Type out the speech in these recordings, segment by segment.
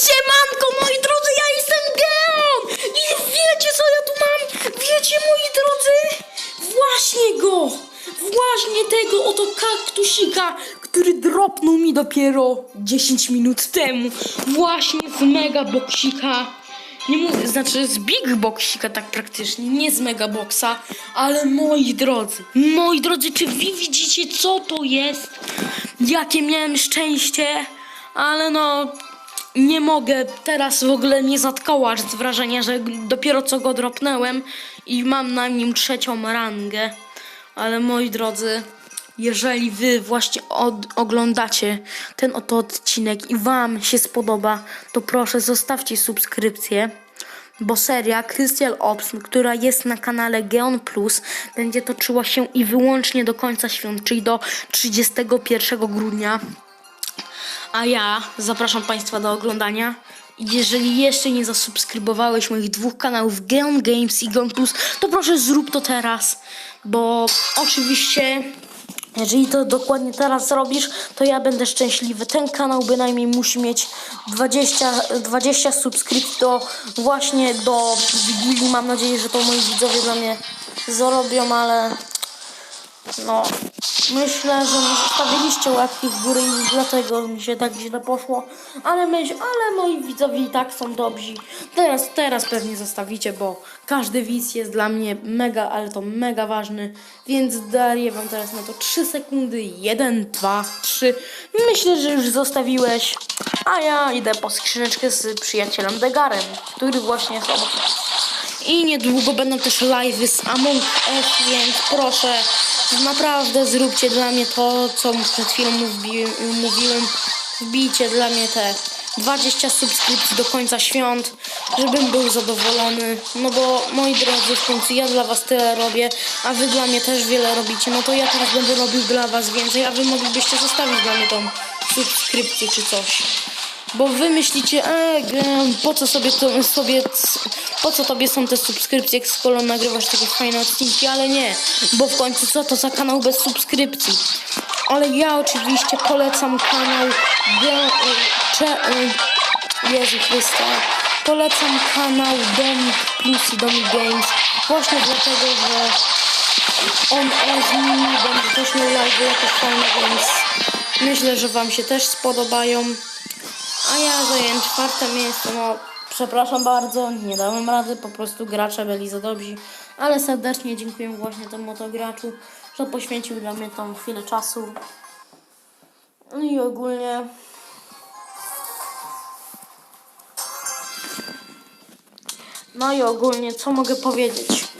Siemanko, moi drodzy, ja jestem Geon! I wiecie, co ja tu mam? Wiecie, moi drodzy? Właśnie go! Właśnie tego oto kaktusika, który dropnął mi dopiero 10 minut temu. Właśnie z mega boksika. Nie mówię, znaczy z big boxika tak praktycznie, nie z mega boxa, ale moi drodzy, moi drodzy, czy wy widzicie co to jest? Jakie miałem szczęście, ale no nie mogę teraz w ogóle nie zatkało z wrażenia, że dopiero co go dropnęłem i mam na nim trzecią rangę. Ale moi drodzy, jeżeli wy właśnie od, oglądacie ten oto odcinek i wam się spodoba, to proszę zostawcie subskrypcję, bo seria Crystal Ops, która jest na kanale Geon Plus, będzie toczyła się i wyłącznie do końca świąt, czyli do 31 grudnia. A ja zapraszam Państwa do oglądania. Jeżeli jeszcze nie zasubskrybowałeś moich dwóch kanałów Geon Games i Geon Plus, to proszę zrób to teraz, bo oczywiście jeżeli to dokładnie teraz zrobisz, to ja będę szczęśliwy. Ten kanał bynajmniej musi mieć 20, 20 subskrypcji do właśnie do Wigilii. Mam nadzieję, że to moi widzowie dla mnie zrobią, ale no, myślę, że zostawiliście łapki w górę i dlatego mi się tak źle poszło. Ale myśl, ale moi widzowie i tak są dobrzy. Teraz, teraz pewnie zostawicie, bo każdy widz jest dla mnie mega, ale to mega ważny. Więc daję wam teraz na to 3 sekundy. 1, 2, 3. Myślę, że już zostawiłeś. A ja idę po skrzyneczkę z przyjacielem Degarem, który właśnie jest obok. I niedługo będą też live'y z Among Us, więc proszę, naprawdę zróbcie dla mnie to, co przed chwilą mówi, mówiłem. Wbijcie dla mnie te 20 subskrypcji do końca świąt, żebym był zadowolony. No bo moi drodzy, w końcu ja dla was tyle robię, a wy dla mnie też wiele robicie. No to ja teraz będę robił dla was więcej, a wy moglibyście zostawić dla mnie tą subskrypcję czy coś. Bo wy myślicie, e, po co sobie to, sobie, po co tobie są te subskrypcje, skoro nagrywasz takie fajne odcinki, ale nie, bo w końcu co to za kanał bez subskrypcji. Ale ja oczywiście polecam kanał Ge- e, Cze, e, Jezu Chryste, polecam kanał Domik Plus i Domik Games, właśnie dlatego, że on z nimi będzie też miał live jakieś fajne, więc myślę, że wam się też spodobają. A ja zajęłem czwarte miejsce, no przepraszam bardzo, nie dałem rady, po prostu gracze byli za dobrzy, ale serdecznie dziękuję właśnie temu oto graczu, że poświęcił dla mnie tą chwilę czasu. No i ogólnie No i ogólnie co mogę powiedzieć?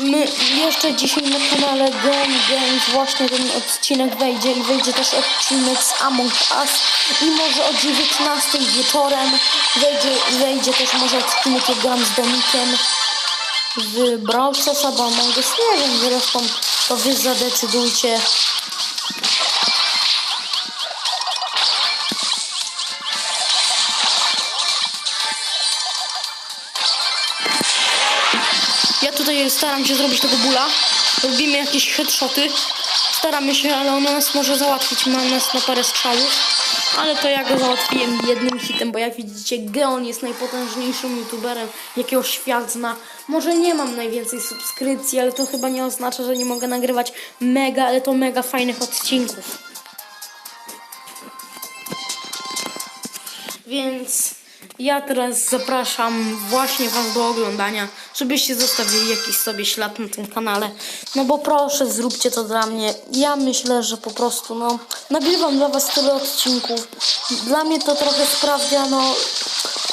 My jeszcze dzisiaj na kanale Game Games właśnie ten odcinek wejdzie i wejdzie też odcinek z Among Us i może o 19 wieczorem wejdzie, wejdzie też może odcinek jak gram z Domikiem w Brawl Stars albo Among Us, nie wiem zresztą to wy zadecydujcie Ja tutaj staram się zrobić tego bóla. Robimy jakieś headshoty. Staramy się, ale ona nas może załatwić. Ma nas na parę strzałów. Ale to ja go załatwiłem jednym hitem, bo jak widzicie, Geon jest najpotężniejszym youtuberem, jakiego świat zna. Może nie mam najwięcej subskrypcji, ale to chyba nie oznacza, że nie mogę nagrywać mega, ale to mega fajnych odcinków. Więc ja teraz zapraszam właśnie Was do oglądania, żebyście zostawili jakiś sobie ślad na tym kanale. No bo proszę, zróbcie to dla mnie. Ja myślę, że po prostu, no, nagrywam dla Was tyle odcinków. Dla mnie to trochę sprawia, no,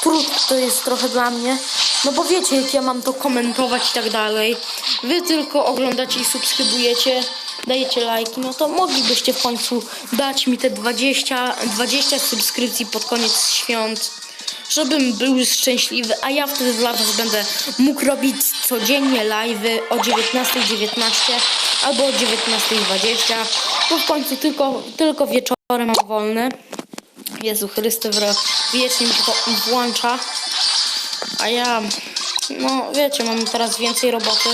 trud to jest trochę dla mnie. No bo wiecie, jak ja mam to komentować i tak dalej. Wy tylko oglądacie i subskrybujecie, dajecie lajki, no to moglibyście w końcu dać mi te 20, 20 subskrypcji pod koniec świąt żebym był szczęśliwy, a ja wtedy dla Was będę mógł robić codziennie live'y o 19.19 albo o 19.20, bo w końcu tylko, tylko wieczorem mam wolne. Jezu Chryste, wiecznie mi to włącza, a ja, no wiecie, mam teraz więcej roboty,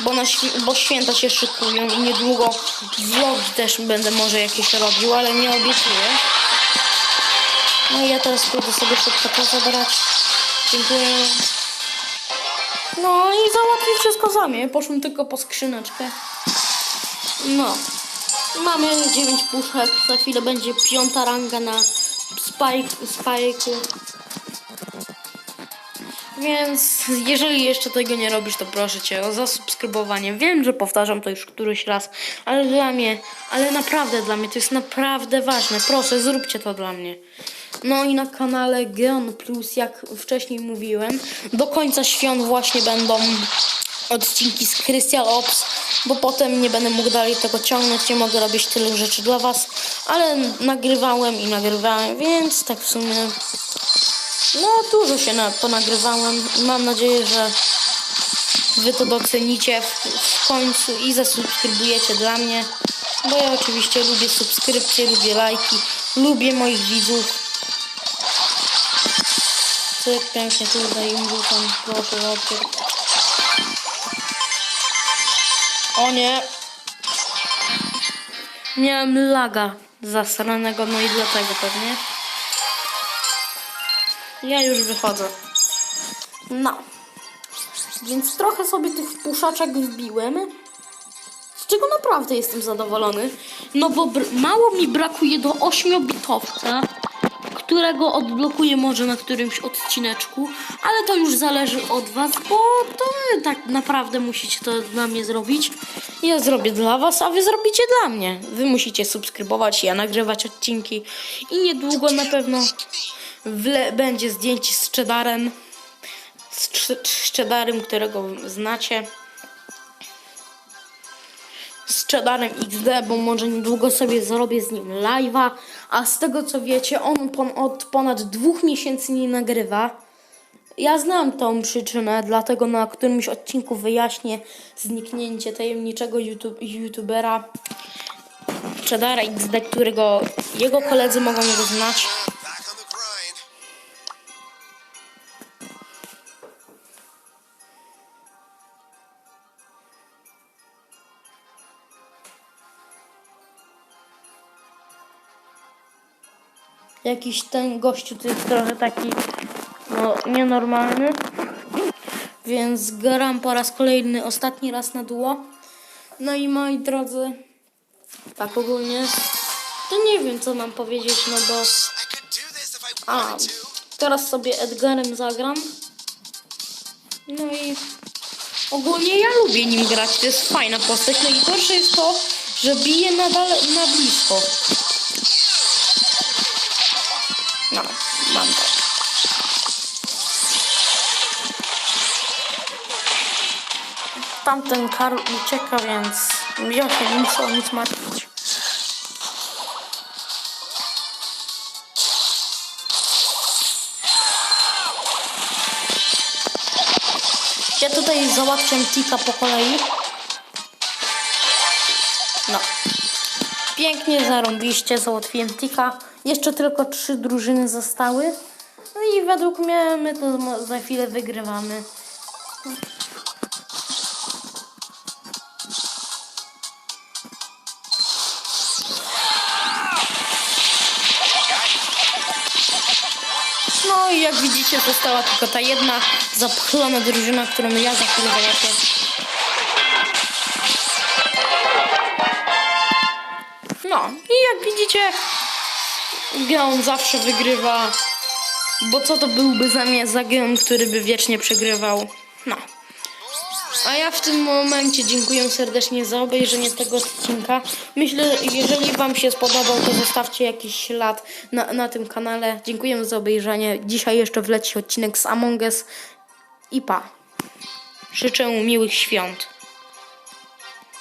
bo, na, bo święta się szykują i niedługo vlogi też będę może jakieś robił, ale nie obiecuję. No ja teraz pójdę sobie szybko to zabrać. Dziękuję. No i załatwię wszystko za mnie. Poszłem tylko po skrzyneczkę. No. Mamy 9 puszek. Za chwilę będzie piąta ranga na spike, spike'u. Więc jeżeli jeszcze tego nie robisz, to proszę Cię o zasubskrybowanie. Wiem, że powtarzam to już któryś raz, ale dla mnie, ale naprawdę dla mnie to jest naprawdę ważne. Proszę, zróbcie to dla mnie. No i na kanale Geon Plus, jak wcześniej mówiłem, do końca świąt właśnie będą odcinki z Crystal Ops, bo potem nie będę mógł dalej tego ciągnąć, nie mogę robić tylu rzeczy dla Was, ale nagrywałem i nagrywałem, więc tak w sumie no, dużo się na, ponagrywałem i mam nadzieję, że wy to docenicie w, w końcu i zasubskrybujecie dla mnie, bo ja oczywiście lubię subskrypcje, lubię lajki, lubię moich widzów. Cyk, pięknie tutaj im rzucam, proszę. O nie! Miałem laga zasranego, no i dlatego pewnie. Ja już wychodzę. No. Więc trochę sobie tych puszaczek wbiłem. Z czego naprawdę jestem zadowolony. No bo mało mi brakuje do 8-bitowca, którego odblokuję może na którymś odcineczku, ale to już zależy od was, bo to tak naprawdę musicie to dla mnie zrobić. Ja zrobię dla was, a wy zrobicie dla mnie. Wy musicie subskrybować, ja nagrywać odcinki i niedługo na pewno będzie zdjęcie z Cheddarem, z, z Cheddarem, którego znacie. Z Cheddarem XD, bo może niedługo sobie zrobię z nim live'a, a z tego co wiecie, on pon- od ponad dwóch miesięcy nie nagrywa. Ja znam tą przyczynę, dlatego na którymś odcinku wyjaśnię zniknięcie tajemniczego YouTube, youtubera Cheddara XD, którego jego koledzy mogą go znać. Jakiś ten gościu to jest trochę taki no, nienormalny. Więc gram po raz kolejny, ostatni raz na duo. No i moi drodzy, tak ogólnie, to nie wiem co mam powiedzieć, no bo a, teraz sobie Edgarem zagram. No i ogólnie ja lubię nim grać, to jest fajna postać. No i gorsze jest to, że bije na, dale, na blisko. Mam to. Tamten Karl ucieka, więc ja się nie muszę o nic martwić. Ja tutaj załatwiam tika po kolei. No. Pięknie, zarąbiście, załatwiłem tika. Jeszcze tylko trzy drużyny zostały. No i według mnie my to za chwilę wygrywamy. No i jak widzicie została tylko ta jedna zapchlona drużyna, którą ja za chwilę załatwię. No i jak widzicie Geon zawsze wygrywa, bo co to byłby za mnie za Geon, który by wiecznie przegrywał. No. A ja w tym momencie dziękuję serdecznie za obejrzenie tego odcinka. Myślę, jeżeli Wam się spodobał, to zostawcie jakiś ślad na, na tym kanale. Dziękuję za obejrzenie. Dzisiaj jeszcze wleci odcinek z Among Us i pa. Życzę miłych świąt.